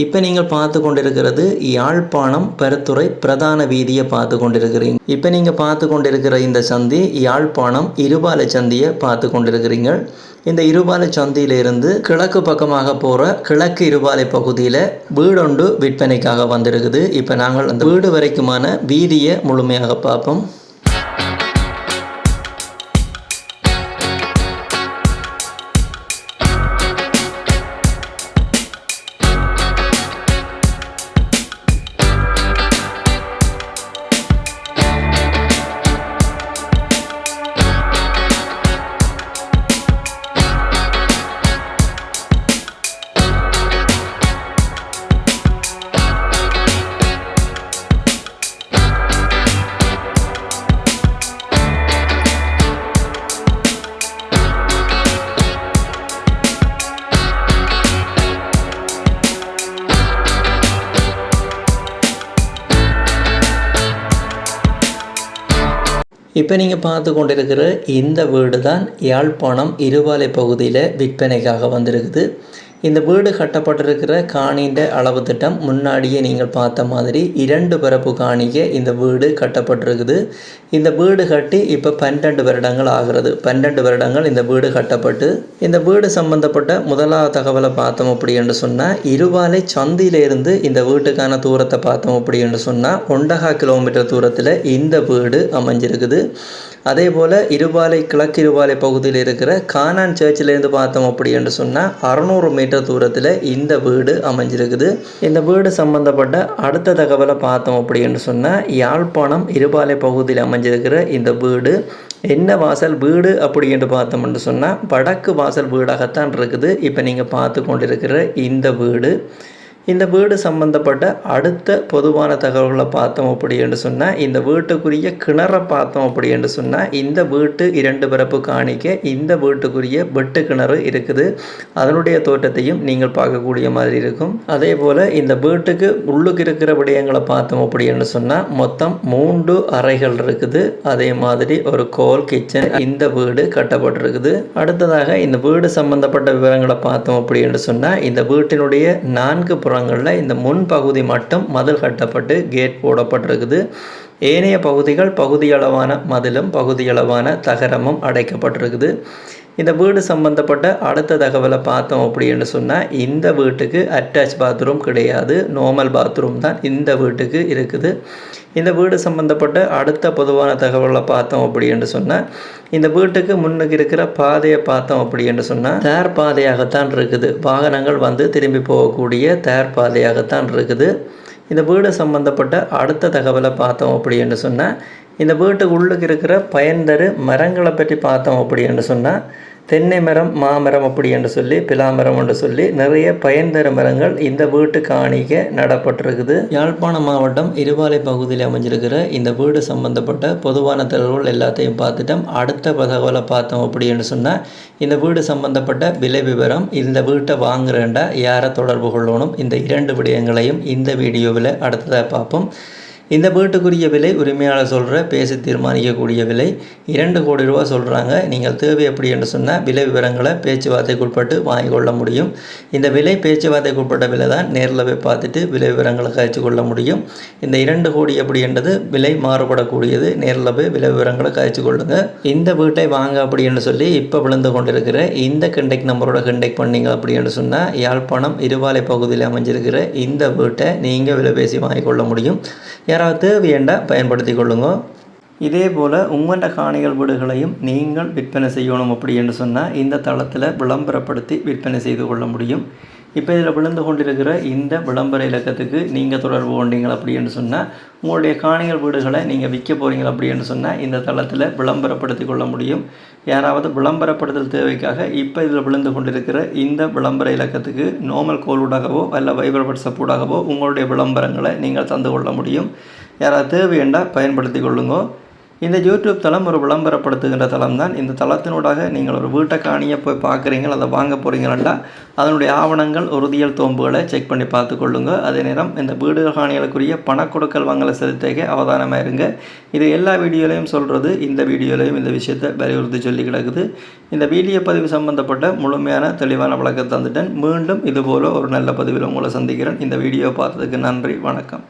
இப்போ நீங்கள் பார்த்து கொண்டிருக்கிறது யாழ்ப்பாணம் பெருத்துறை பிரதான வீதியை பார்த்து கொண்டிருக்கிறீங்க. இப்போ நீங்கள் பார்த்து கொண்டிருக்கிற இந்த சந்தி யாழ்ப்பாணம் இருபாலை சந்தியை பார்த்து கொண்டிருக்கிறீங்க. இந்த இருபாலை சந்தியிலிருந்து கிழக்கு பக்கமாக போகிற கிழக்கு இருபாலை பகுதியில் வீடொண்டு விற்பனைக்காக வந்திருக்குது. இப்போ நாங்கள் அந்த வீடு வரைக்குமான வீதியை முழுமையாக பார்ப்போம். இப்போ நீங்கள் பார்த்து கொண்டிருக்கிற இந்த வீடு தான் யாழ்ப்பாணம் இருபாலை பகுதியில் விற்பனைக்காக வந்திருக்குது. இந்த வீடு கட்டப்பட்டிருக்கிற காணின்ற அளவு திட்டம் முன்னாடியே நீங்கள் பார்த்த மாதிரி இரண்டு பரப்பு காணிக்க இந்த வீடு கட்டப்பட்டிருக்குது. இந்த வீடு கட்டி இப்போ பன்னெண்டு வருடங்கள் ஆகிறது. பன்னெண்டு வருடங்கள் இந்த வீடு கட்டப்பட்டு இந்த வீடு சம்பந்தப்பட்ட முதலாவது தகவலை பார்த்தோம் அப்படி என்று சொன்னால் இருபாலை சந்தியிலிருந்து இந்த வீட்டுக்கான தூரத்தை பார்த்தோம் அப்படி என்று சொன்னால் ஒண்டகா கிலோமீட்டர் தூரத்தில் இந்த வீடு அமைஞ்சிருக்குது. அதே போல் இருபாலை கிழக்கு இருபாலை பகுதியில் இருக்கிற கானான் சர்ச்சிலேருந்து பார்த்தோம் அப்படி என்று சொன்னால் அறநூறு மீட்டர் தூரத்தில் இந்த வீடு அமைஞ்சிருக்குது. இந்த வீடு சம்பந்தப்பட்ட அடுத்த தகவலை பார்த்தோம் அப்படின்னு சொன்னால் யாழ்ப்பாணம் இருபாலை பகுதியில் அமைஞ்சிருக்கிற இந்த வீடு என்ன வாசல் வீடு அப்படி என்று பார்த்தோம்னு சொன்னால் வடக்கு வாசல் வீடாகத்தான் இருக்குது. இப்போ நீங்கள் பார்த்து கொண்டிருக்கிற இந்த வீடு இந்த வீடு சம்பந்தப்பட்ட அடுத்த பொதுவான தகவல்களை பார்த்தோம் அப்படி என்று சொன்னால் இந்த வீட்டுக்குரிய கிணறை பார்த்தோம் அப்படி என்று சொன்னால் இந்த வீட்டு இரண்டு பிறப்பு காணிக்க இந்த வீட்டுக்குரிய வெட்டு கிணறு இருக்குது. அதனுடைய தோற்றத்தையும் நீங்கள் பார்க்கக்கூடிய மாதிரி இருக்கும். அதே போல் இந்த வீட்டுக்கு உள்ளுக்கு இருக்கிற விடயங்களை பார்த்தோம் அப்படி என்று சொன்னால் மொத்தம் மூன்று அறைகள் இருக்குது. அதே மாதிரி ஒரு கோல் கிச்சன் இந்த வீடு கட்டப்பட்டிருக்குது. அடுத்ததாக இந்த வீடு சம்பந்தப்பட்ட விவரங்களை பார்த்தோம் அப்படி என்று சொன்னால் இந்த வீட்டினுடைய நான்கு புறங்களில் இந்த முன்பகுதி மட்டும் மதில் கட்டப்பட்டு கேட் போடப்பட்டிருக்குது. ஏனைய பகுதிகள் பகுதியளவான மதிலும் பகுதியளவான தகரமும் அடைக்கப்பட்டிருக்குது. இந்த வீடு சம்பந்தப்பட்ட அடுத்த தகவலை பார்த்தோம் அப்படின்னு சொன்னால் இந்த வீட்டுக்கு அட்டாச் பாத்ரூம் கிடையாது. நார்மல் பாத்ரூம் தான் இந்த வீட்டுக்கு இருக்குது. இந்த வீடு சம்பந்தப்பட்ட அடுத்த பொதுவான தகவலை பார்த்தோம் அப்படின்னு சொன்னால் இந்த வீட்டுக்கு முன்னுக்கு இருக்கிற பாதையை பார்த்தோம் அப்படின்னு சொன்னால் தேர் பாதையாகத்தான் இருக்குது. வாகனங்கள் வந்து திரும்பி போகக்கூடிய தேர் பாதையாகத்தான் இருக்குது. இந்த வீடு சம்பந்தப்பட்ட அடுத்த தகவலை பார்த்தோம் அப்படின்னு சொன்னால் இந்த வீட்டுக்கு உள்ளுக்கு இருக்கிற பயன்தரு மரங்களை பற்றி பார்த்தோம் அப்படின்னு சொன்னால் தென்னை மரம் மாமரம் அப்படி என்று சொல்லி பிலாமரம் என்று சொல்லி நிறைய பயன்தர மரங்கள் இந்த வீட்டு காணிக்க நடப்பட்டிருக்குது. யாழ்ப்பாணம் மாவட்டம் இருவாலை பகுதியில் அமைஞ்சிருக்கிற இந்த வீடு சம்பந்தப்பட்ட பொதுவான தகவல் எல்லாத்தையும் பார்த்துட்டோம். அடுத்த தகவலை பார்த்தோம் அப்படி என்று சொன்னால் இந்த வீடு சம்பந்தப்பட்ட விலை விவரம் இந்த வீட்டை வாங்குறேன்டா யாரை தொடர்பு கொள்ளணும் இந்த இரண்டு விடயங்களையும் இந்த வீடியோவில் அடுத்ததாக பார்ப்போம். இந்த வீட்டுக்குரிய விலை உரிமையாளர் சொல்கிற பேசி தீர்மானிக்கக்கூடிய விலை இரண்டு கோடி ரூபா சொல்கிறாங்க நீங்கள் தேவை எப்படி என்று சொன்னால் விலை விவரங்களை பேச்சுவார்த்தைக்குட்பட்டு வாங்கிக் கொள்ள முடியும். இந்த விலை பேச்சுவார்த்தைக்குட்பட்ட விலை தான் நேரில் போய் பார்த்துட்டு விலை விவரங்களை கழிச்சு கொள்ள முடியும். இந்த இரண்டு கோடி எப்படி என்றது விலை மாறுபடக்கூடியது நேரில் போய் விலை விவரங்களை கழிச்சு கொள்ளுங்க. இந்த வீட்டை வாங்க அப்படின்னு சொல்லி இப்போ விழுந்து கொண்டிருக்கிற இந்த கண்டெக்ட் நம்பரோட கண்டெக்ட் பண்ணீங்க அப்படின்னு சொன்னால் யாழ்ப்பாணம் இருவாலை பகுதியில் அமைஞ்சிருக்கிற இந்த வீட்டை நீங்கள் விலை பேசி வாங்கிக்கொள்ள முடியும். யாராவது தேவையண்டா பயன்படுத்தி கொள்ளுங்க. இதே போல் உங்களோட காணிகள் வீடுகளையும் நீங்கள் விற்பனை செய்யணும் அப்படி என்று சொன்னால் இந்த தளத்தில் விளம்பரப்படுத்தி விற்பனை செய்து கொள்ள முடியும். இப்போ இதில் விழுந்து கொண்டிருக்கிற இந்த விளம்பர இலக்கத்துக்கு நீங்கள் தொடர்பு கொண்டீங்கள் அப்படின்னு சொன்னால் உங்களுடைய காணிகள் வீடுகளை நீங்கள் விற்க போகிறீங்க அப்படின்னு சொன்னால் இந்த தளத்தில் விளம்பரப்படுத்தி கொள்ள முடியும். யாராவது விளம்பரப்படுத்தல் தேவைக்காக இப்போ இதில் விழுந்து கொண்டிருக்கிற இந்த விளம்பர இலக்கத்துக்கு நோமல் கோல் ஊடாகவோ அல்ல வைபர் வாட்ஸ்அப் ஊடாகவோ உங்களுடைய விளம்பரங்களை நீங்கள் தந்து கொள்ள முடியும். யாராவது தேவையண்டா பயன்படுத்தி கொள்ளுங்க. இந்த யூடியூப் தளம் ஒரு விளம்பரப்படுத்துகின்ற தளம் தான் இந்த தளத்தினூடாக நீங்கள் ஒரு வீட்டை காணியை போய் பார்க்குறீங்க அதை வாங்க போகிறீங்களா அதனுடைய ஆவணங்கள் உறுதியல் தோம்புகளை செக் பண்ணி பார்த்துக்கொள்ளுங்க அதே நேரம் இந்த வீடு காணிகளுக்குரிய பண கொடுக்கல் வாங்கலை செலுத்தக அவதானமாக இருங்க. இது எல்லா வீடியோலையும் சொல்கிறது இந்த வீடியோலையும் இந்த விஷயத்தை வலியுறுத்தி சொல்லி கிடக்குது. இந்த வீடியோ பதிவு சம்பந்தப்பட்ட முழுமையான தெளிவான விளக்கத்தை தந்துட்டேன். மீண்டும் இதுபோல் ஒரு நல்ல பதிவில் உங்களை சந்திக்கிறேன். இந்த வீடியோ பார்த்ததுக்கு நன்றி வணக்கம்.